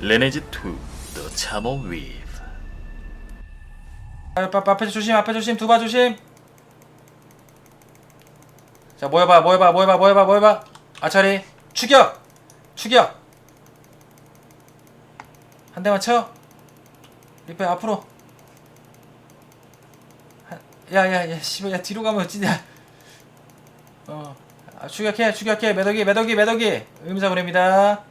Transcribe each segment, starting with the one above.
레네지 2 The 앞, 앞에 조심 앞에 조심 두바 조심. 자 모여봐 모여봐 모여봐 모여봐 모여봐. 아차리 추격 추격. 한 대만 쳐. 리페 앞으로. 야야야 씨발 야 뒤로 가면 어찌냐. 어 아, 추격해 추격해. 매덕이 매덕이 매덕이. 의무사 보냅니다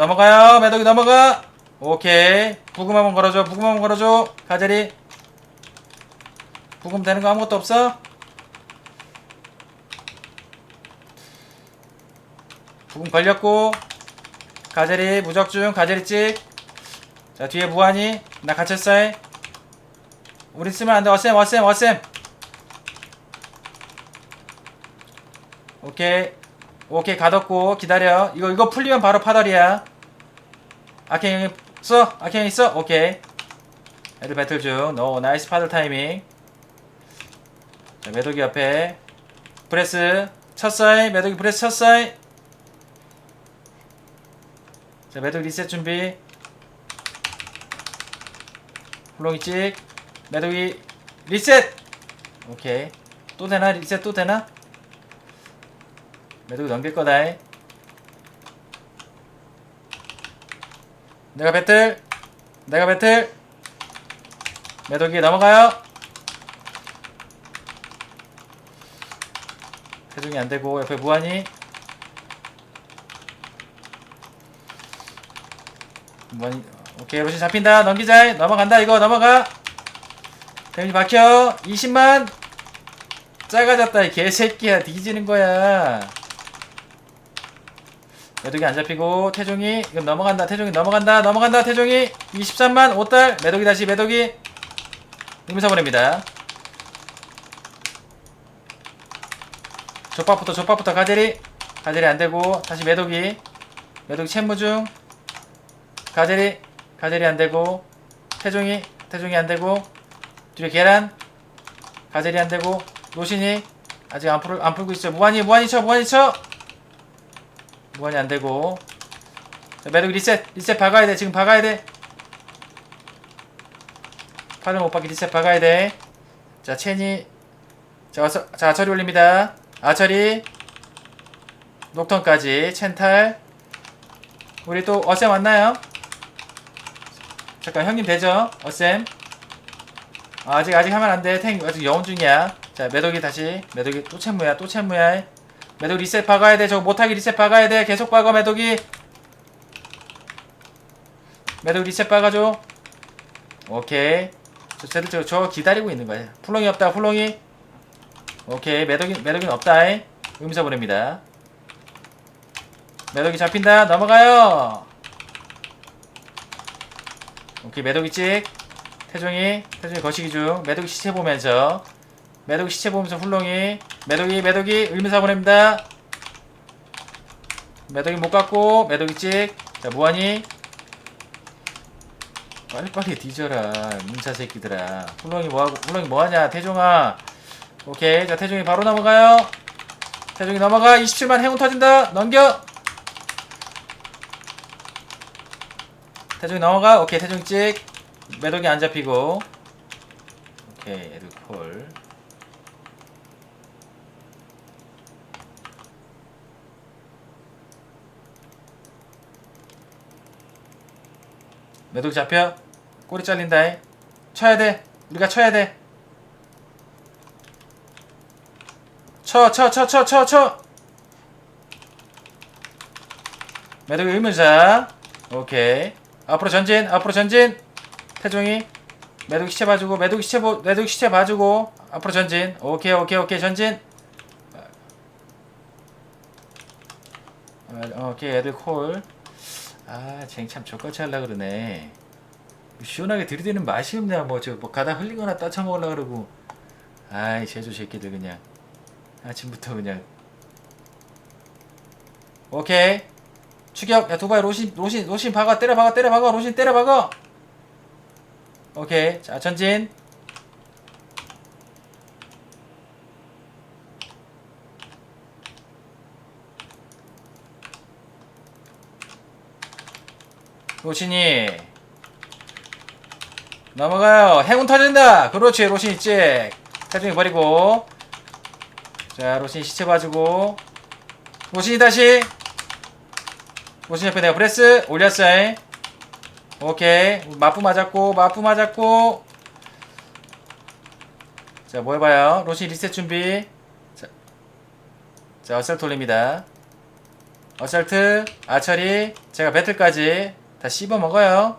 넘어가요. 매덕이 넘어가. 오케이. 부금 한번 걸어줘. 부금 한번 걸어줘. 가젤이 부금 되는 거 아무것도 없어? 부금 걸렸고. 가젤이 무적중 가젤이 찍자 뒤에 무한이 나 갇혔어 우리 쓰면 안 돼. 어쌤 어쌤 어쌤. 오케이. 오케이. 가뒀고. 기다려. 이거 이거 풀리면 바로 파덜이야 써 아켄 형이 써 오케이. 애들 배틀 중 노 나이스 파덜 타이밍. 자 매독이 옆에. 프레스 첫 사이 매독이 프레스 첫 사이 자 매독 리셋 준비. 훌렁이 찍. 매독이 리셋! 오케이. 또 되나? 리셋 또 되나? 매독이 넘길 거다. 내가 배틀. 내가 배틀. 매독이 넘어가요. 태중이 안 되고 옆에 무한이. 무한이. 오케이 로시 잡힌다. 넘기자. 넘어간다. 이거 넘어가. 데미지 박혀. 20만. 작아졌다. 이 개새끼야. 뒤지는 거야. 매독이 안 잡히고 태종이 이건 넘어간다 태종이 넘어간다 넘어간다 태종이. 23만 5달 매독이 다시 매독이 의무사 보냅니다. 족밥부터 족밥부터 가젤이 가젤이 안되고 다시 매독이 매독이 채무 중. 가젤이 가젤이 안되고 태종이 태종이 안되고 뒤에 계란. 가젤이 안되고 노신이. 아직 안, 풀, 안 풀고 있어 무한이 무한이 쳐 무한이 쳐 무한이 안 되고. 자, 매독 리셋 리셋 박아야 돼. 지금 박아야 돼. 팔을 못 박기 리셋 박아야 돼 자 체니. 자 어서 자 아처리 올립니다. 아처리. 녹턴까지. 첸탈. 우리 또 어셈 왔나요? 잠깐 형님 되죠? 어셈 아, 아직 아직 하면 안 돼. 탱 아직 영혼 중이야. 자 매독이 다시. 매독이 또 챔무야 또 챔무야 매독 리셋 박아야 돼. 저거 못하게 리셋 박아야 돼. 계속 박아 매독이. 매독 리셋 박아줘. 오케이. 저 쟤들 저, 저 기다리고 있는 거야. 풀렁이 없다. 풀렁이. 오케이. 매독이 매독이는 없다. 의미사 보냅니다. 매독이 잡힌다. 넘어가요. 오케이. 매독이 찍. 태종이 태종이 거시기 중. 매독이 시체 보면서 매독이 시체 보면서 훌렁이. 매독이 매독이. 의미사 보냅니다. 매독이 못 갖고 매독이 찍자 무한이 빨리빨리 뒤져라 문차 새끼들아. 훌렁이 뭐하고 훌렁이 뭐하냐 태종아. 오케이 자 태종이 바로 넘어가요. 태종이 넘어가. 27만 행운 터진다. 넘겨. 태종이 넘어가. 오케이 태종이 찍. 매독이 안 잡히고. 오케이 애들 콜 매독 잡혀? 꼬리 잘린다 이. 쳐야 돼. 우리가 쳐야 돼. 쳐 쳐 쳐 쳐 쳐쳐. 매독 의문사 오케이. 앞으로 전진 앞으로 전진. 태종이 매독 시체 봐주고 매독 시체 보 매독 시체 봐주고. 앞으로 전진. 오케이 오케이 오케이. 전진. 어, 오케이. 애들 콜 아, 쟁참 족같이 하려 그러네. 시원하게 들이대는 맛이 없냐, 뭐, 저, 뭐, 가다 흘리거나 따쳐 먹으려 그러고. 아이, 제주 새끼들, 그냥. 아침부터 그냥. 오케이. 추격. 야, 두바이 로신, 로신, 로신 박아, 때려 박아, 때려 박아, 로신 때려 박아. 오케이. 자, 전진. 로신이. 넘어가요. 행운 터진다. 그렇지 로신 있지 태중이 버리고. 자 로신 시체 봐주고. 로신이 다시. 로신 옆에 내가 브레스 올렸어요. 오케이. 마프 맞았고 마프 맞았고. 자 뭐 해봐요? 로신 리셋 준비. 자, 자 어설트 올립니다. 어설트 아처리 제가 배틀까지 다 씹어 먹어요.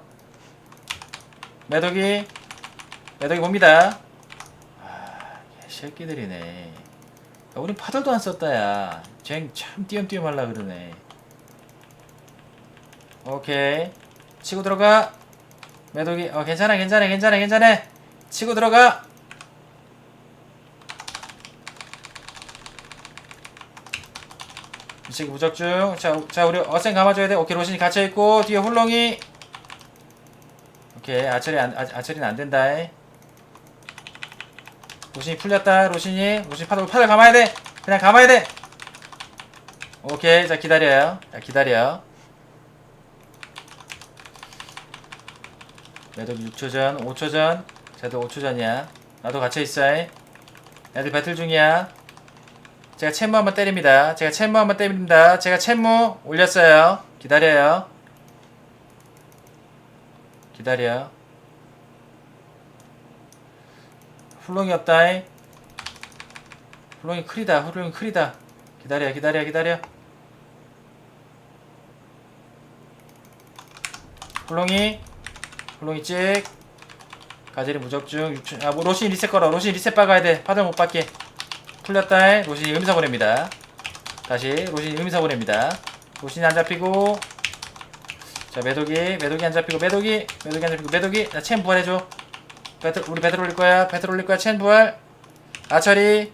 매독이 매독이 봅니다. 아 새끼들이네. 야, 우린 파도도 안 썼다 야쟨참 띄엄띄엄 할라 그러네. 오케이. 치고 들어가. 매독이 어 괜찮아 괜찮아 괜찮아 괜찮아. 치고 들어가 이 새끼 무적중. 자, 자 우리 어센 감아줘야 돼. 오케이 로신이 갇혀 있고 뒤에 훌렁이. 오케이 아처리 안, 아, 아처리는 안 된다. 로신이 풀렸다 로신이. 로신 파도 파도 감아야 돼. 그냥 감아야 돼. 오케이 자 기다려요. 자 기다려. 얘도 6초 전 5초 전. 쟤도 5초 전이야. 나도 갇혀 있어 애들 배틀 중이야 제가 챔무 한번 때립니다. 제가 챔무 한번 때립니다. 제가 챔무 올렸어요. 기다려요. 기다려 훌렁이 없다잉 훌렁이 크리다. 훌렁이 크리다. 기다려 기다려 기다려. 훌렁이 훌렁이 찍. 가젤이 무적중. 6초 아 뭐, 로신 리셋 걸어. 로신 리셋 박아야 돼. 파들 못 받게 풀렸다 로신이 의미사 보냅니다. 다시 로신이 의미사 보냅니다. 로신이 안 잡히고 자 매독이 매독이 안 잡히고 매독이 매독이 안 잡히고 매독이 나첸 부활해줘. 배틀 우리 배틀 올릴 거야. 배틀 올릴 거야. 첸 부활. 아처리.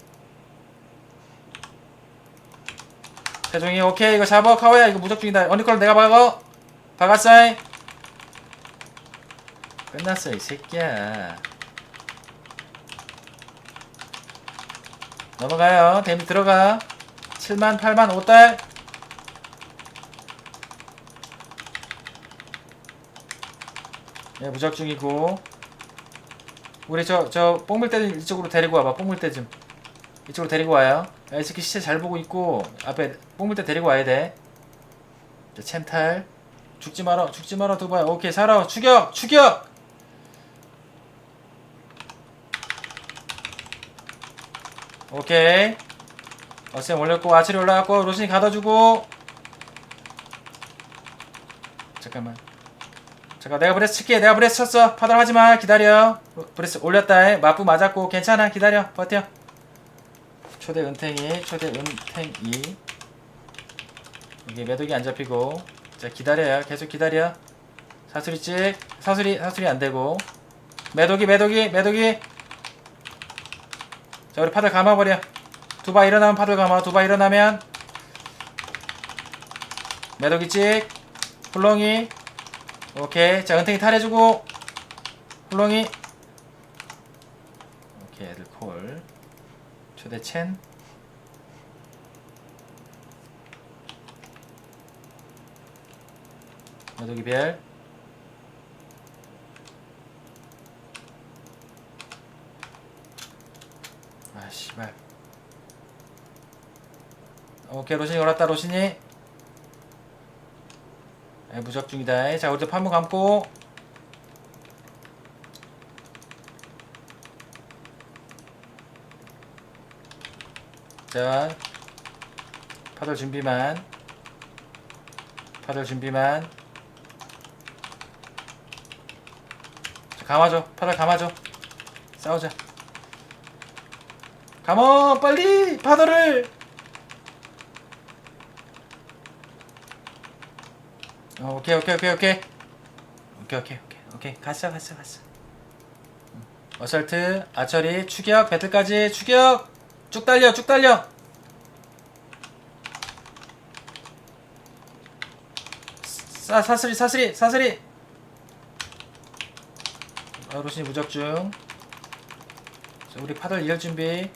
세종이 오케이. 이거 잡아. 카오야. 이거 무적 중이다. 언니걸 내가 박어 박았어. 끝났어 이 새끼야 넘어가요. 데미 들어가. 7만 8만 5달. 예 무적 중이고. 우리 저 저 뽕물대 좀 이쪽으로 데리고 와봐. 뽕물대 좀. 이쪽으로 데리고 와요. 야, 이 새끼 시체 잘 보고 있고 앞에 뽕물대 데리고 와야 돼. 자, 첸탈. 죽지 마라 죽지 마라 두바이 오케이 살아 추격 추격 오케이. 어셈 올렸고 아치리 올라갔고 로신이 가둬주고. 잠깐만. 잠깐 내가 브레스 칠게. 내가 브레스 쳤어. 파달 하지마. 기다려. 브레스 올렸다. 마프 맞았고. 괜찮아. 기다려. 버텨. 초대 은탱이 초대 은탱이. 여기 매독이 안 잡히고. 자 기다려요. 계속 기다려. 사수리 찍. 사수리 사수리 안 되고. 매독이 매독이 매독이 자 우리 파들 감아버려. 두바 일어나면 파들 감아. 두바 일어나면. 매독이 찍. 훌렁이. 오케이. 자 은탱이 탈해주고. 훌렁이. 오케이 애들 콜. 초대 첸. 매독이 별 아 씨발 오케이 로신이 올랐다 로신이. 에, 무적 중이다. 자 우리도 판무 감고. 자 파들 준비만. 파들 준비만. 자, 감아줘. 파들 감아줘. 싸우자. 감어 빨리! 파도를 어, 오케이 오케이 오케이 오케이. 오케이 오케이 오케이. 오케이 갔어 갔어 갔어. 음. 어설트 아처리 추격 배틀까지 추격! 쭉 달려 쭉 달려! 사 사슬이 사슬이 사슬이! 아, 로신이 무적 중. 자, 우리 파들 이을 준비.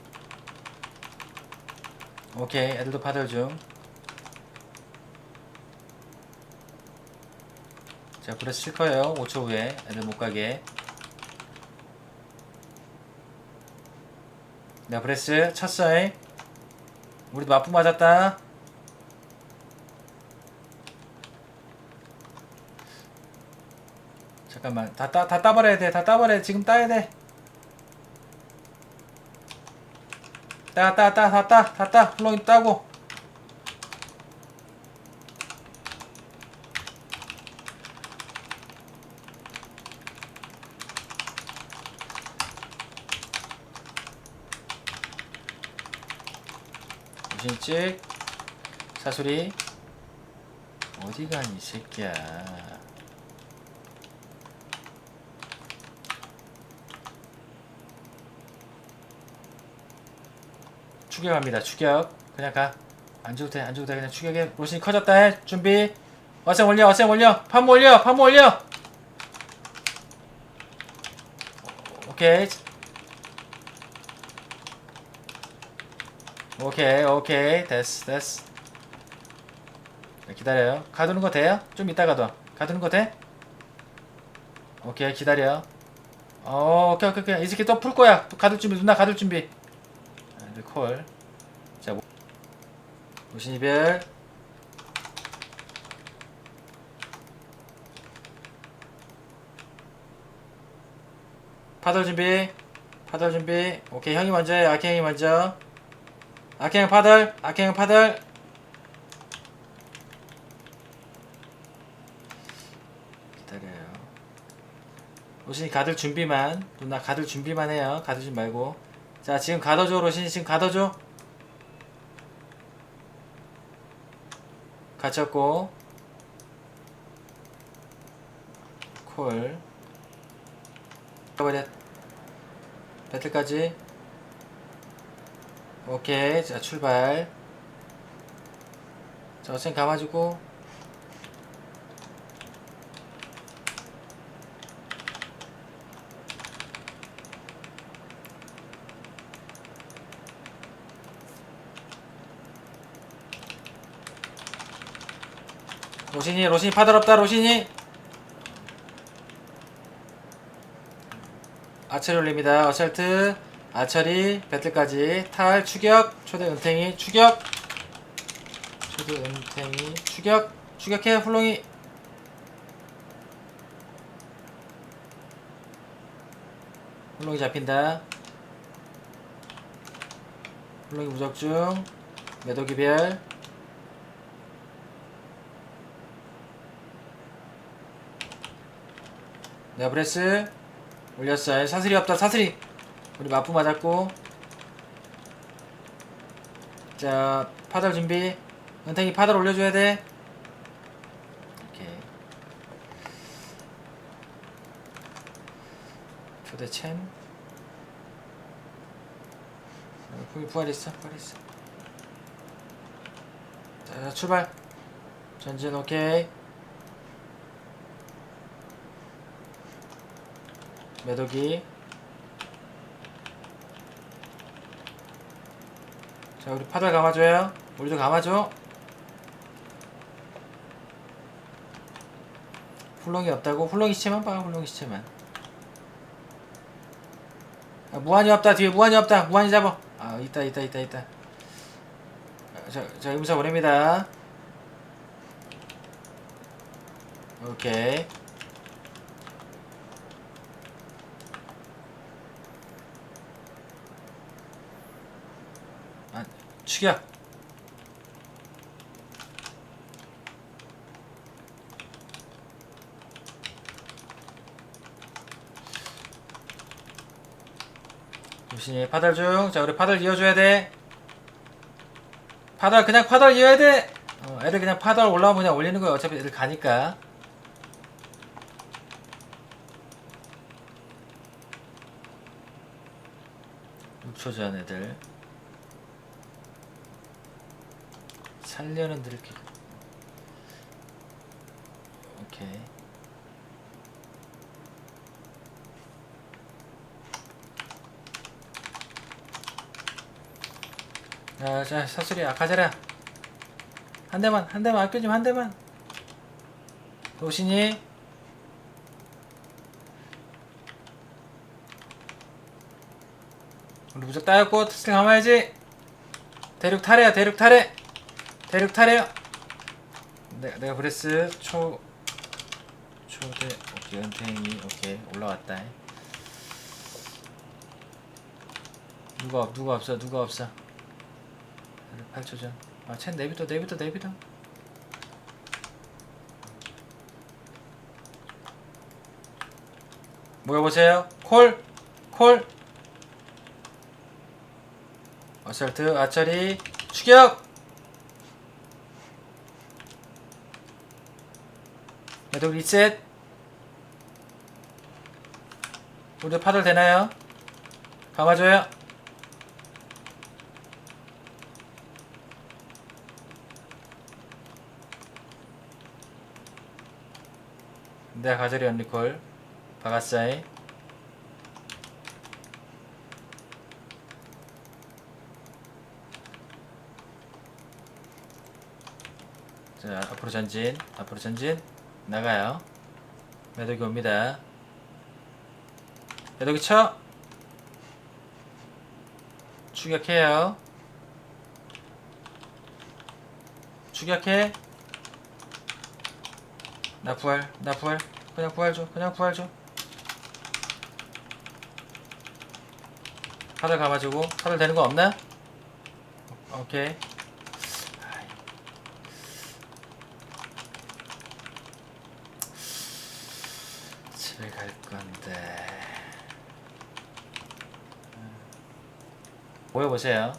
오케이 애들도 파들 중 자 브레스 칠 거예요. 5초 후에 애들 못 가게. 네 브레스 쳤어요 우리도 맞부 맞았다. 잠깐만. 다 따 다 따버려야 돼 다 따버려야 돼 지금 따야 돼. 따 따 따 다 따 다 따. 훌렁이 따고 무슨 찍 사수리. 어디 가니 이 새끼야? 추격합니다. 추격. 그냥 가안 줘도 돼안 줘도 돼. 그냥 추격해. 로신이 커졌다 해. 준비. 어셈 올려. 어셈 올려. 팜 올려. 팜 올려. 오케이 오케이 오케이 됐어 됐어 네, 기다려요 가두는 거 돼요? 좀 이따 가둬 가두는 거 돼? 오케이 기다려 어 오케이 오케이 오케이 이 새끼 또 풀 거야 또 가둘 준비 누나 가둘 준비 아, 이제 콜 자, 모- 무신 이별. 파덜 준비. 파덜 준비. 오케이, 형이 먼저 해. 아키 형이 먼저. 파덜. 아키 형 파덜. 기다려요. 로신이 가들 준비만. 누나 가들 준비만 해요. 가두지 말고. 자, 지금 가둬줘, 로신이 지금 가둬줘. 갇혔고 콜 버려 배틀까지 오케이 자 출발. 자 어센 감아주고. 로신이 로신이 파더럽다 로신이. 아처리 올립니다. 어설트 아처리 배틀까지 탈 추격. 초대 은탱이 추격. 초대 은탱이 추격. 추격해 훌렁이 훌렁이 잡힌다. 훌렁이 무적중. 매도기별. 네브레스. 올렸어요. 사슬이 없다 사슬이 우리 마프 맞았고. 자 파달 준비. 은탱이 파달 올려줘야 돼. 오케이. 초대 챔. 거기 부활 있어 부활 있어. 자 출발. 전진 오케이. 매도기 자 우리 파달 감아줘요. 우리도 감아줘. 훌렁이 없다고? 훌렁이 시체만 봐 훌렁이 시체만. 아, 무한이 없다 뒤에 무한이 없다. 무한이 잡아. 아 있다 있다 있다 있다. 자, 자 임사 보냅니다. 오케이 아, 추격. 유신이 파달 중. 자, 우리 파달 이어줘야 돼. 파달, 그냥 파달 이어야 돼. 어, 애들 그냥 파달 올라오면 그냥 올리는 거야. 어차피 애들 가니까. 육초전 애들. 살려는 드릴게. 오케이. 아, 자, 사슬이 아가자라. 한 대만, 한 대만 아껴 좀한 대만. 도신이. 우리 무적 따였고 특징 감아야지. 대륙 탈해야 대륙 탈해. 대륙 탈해요 내가, 내가 브레스 초 초대 오케이 은퇴행이 오케이 올라왔다. 누가 없 누가 없어 누가 없어? 8초 전 아챈 내비둬 내비둬 내비둬. 모여보세요. 콜 콜. 어설트 아처리 추격 매독 리셋. 우리 파들 되나요? 감아줘요. 내가 가자리 언리콜. 바가사이. 자 앞으로 전진 앞으로 전진 나가요. 매독이 옵니다. 매독이 쳐. 추격해요. 추격해. 나 부활 나 부활. 그냥 부활 줘 그냥 부활 줘. 카드 감아주고 카드 되는 거 없나? 오케이 집에 갈 건데 모여 보세요